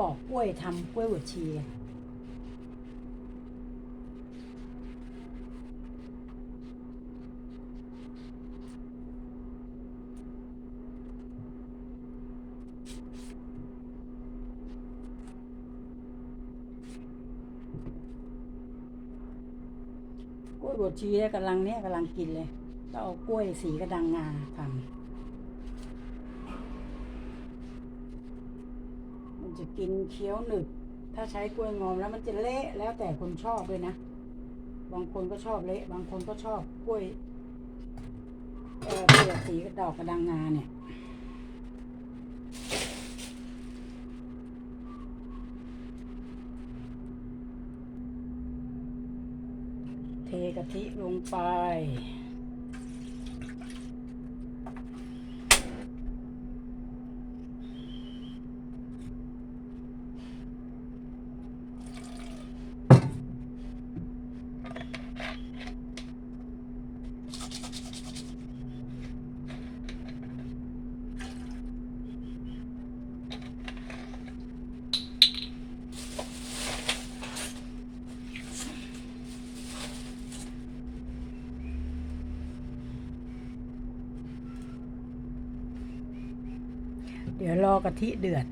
ปอกกล้วยทำกล้วยบวชชีกล้วยบวชชีเนี่ยกำลังเนี่ยกำลังกินเลยต้องเอากล้วยสีกระดังงาทำ มัน จะกินเคี้ยวหนึบถ้าใช้กล้วยงอมแล้วมันจะเละแล้วแต่คนชอบเลยนะ บางคนก็ชอบเละ บางคนก็ชอบกล้วยเอ่อเปลือกสีดอกกระดังงาเนี่ยเทกะทิลงไป เดี๋ยวรอกะทิเดือด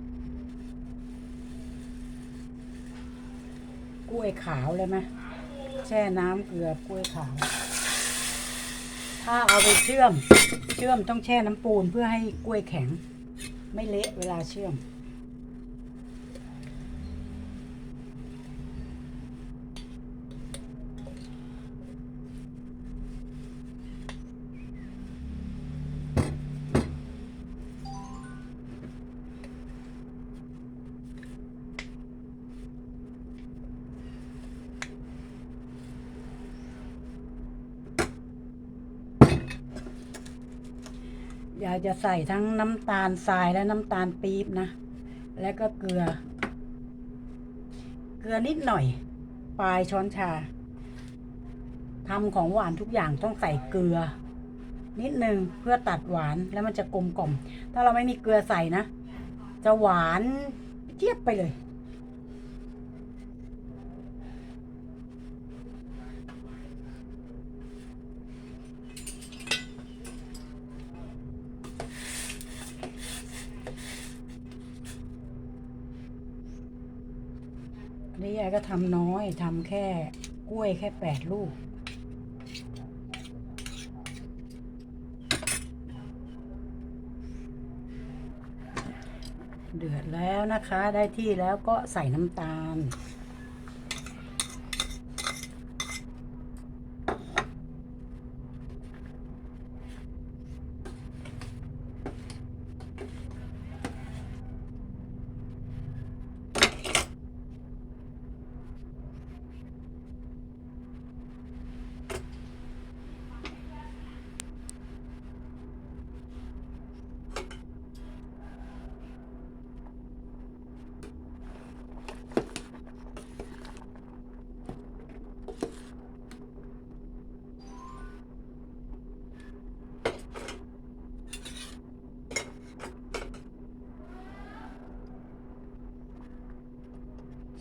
กล้วยขาวเลยไหมแช่น้ำเกลือกล้วยขาว ถ้าเอาไปเชื่อม เชื่อมต้องแช่น้ำปูนเพื่อให้กล้วยแข็ง ไม่เละเวลาเชื่อม ยายจะใส่ทั้งน้ำตาลทรายและน้ำตาลปี๊บนะ แล้วก็เกลือ เกลือนิดหน่อย ปลายช้อนชาทำของหวานทุกอย่างต้องใส่เกลือ นิดนึงเพื่อตัดหวานแล้วมันจะกลมกล่อม ถ้าเราไม่มีเกลือใส่นะ จะหวานเจี๊ยบไปเลย นี่ยายก็ทำน้อยทำแค่กล้วยแค่แปดลูก เดือดแล้วนะคะได้ที่แล้วก็ใส่น้ำตาล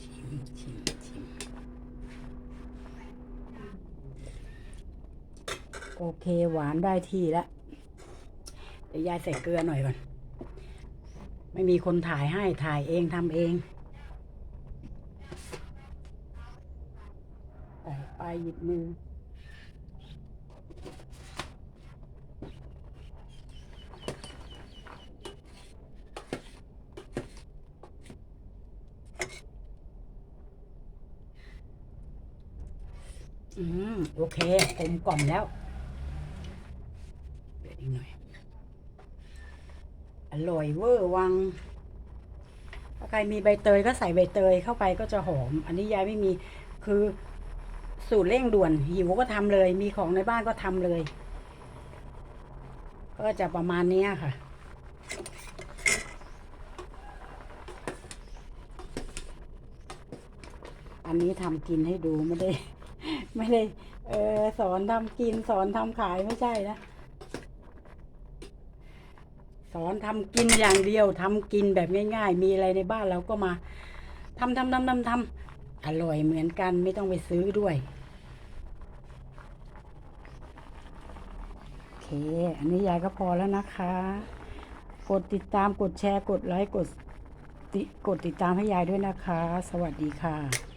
ชิมชิมชิม โอเคหวานได้ที่แล้วเดี๋ยวยายใส่เกลือหน่อยก่อน ไม่มีคนถ่ายให้ถ่ายเองทำเองใส่ไปหยิบมืออืม โอเคกลมกล่อมแล้ว หน่อย อร่อยเวอร์วัง ถ้าใครมีใบเตยก็ใส่ใบเตยเข้าไปก็จะหอม อันนี้ยายไม่มีคือสูตรเร่งด่วนหิวก็ทำเลย มีของในบ้านก็ทำเลย ก็จะประมาณเนี้ยค่ะ อันนี้ทำกินให้ดูไม่ได้ ไม่ได้ เออสอนทำกินสอนทำขายไม่ใช่นะ สอนทำกินอย่างเดียวทำกินแบบง่าย ๆ มีอะไรในบ้านเราก็มาทำทำทำทำทำอร่อยเหมือนกันไม่ต้องไปซื้อด้วยโอเค อันนี้ยายก็พอแล้วนะคะ กดติดตามกดแชร์กดไลค์กดติกดติดตามให้ยายด้วยนะคะ สวัสดีค่ะ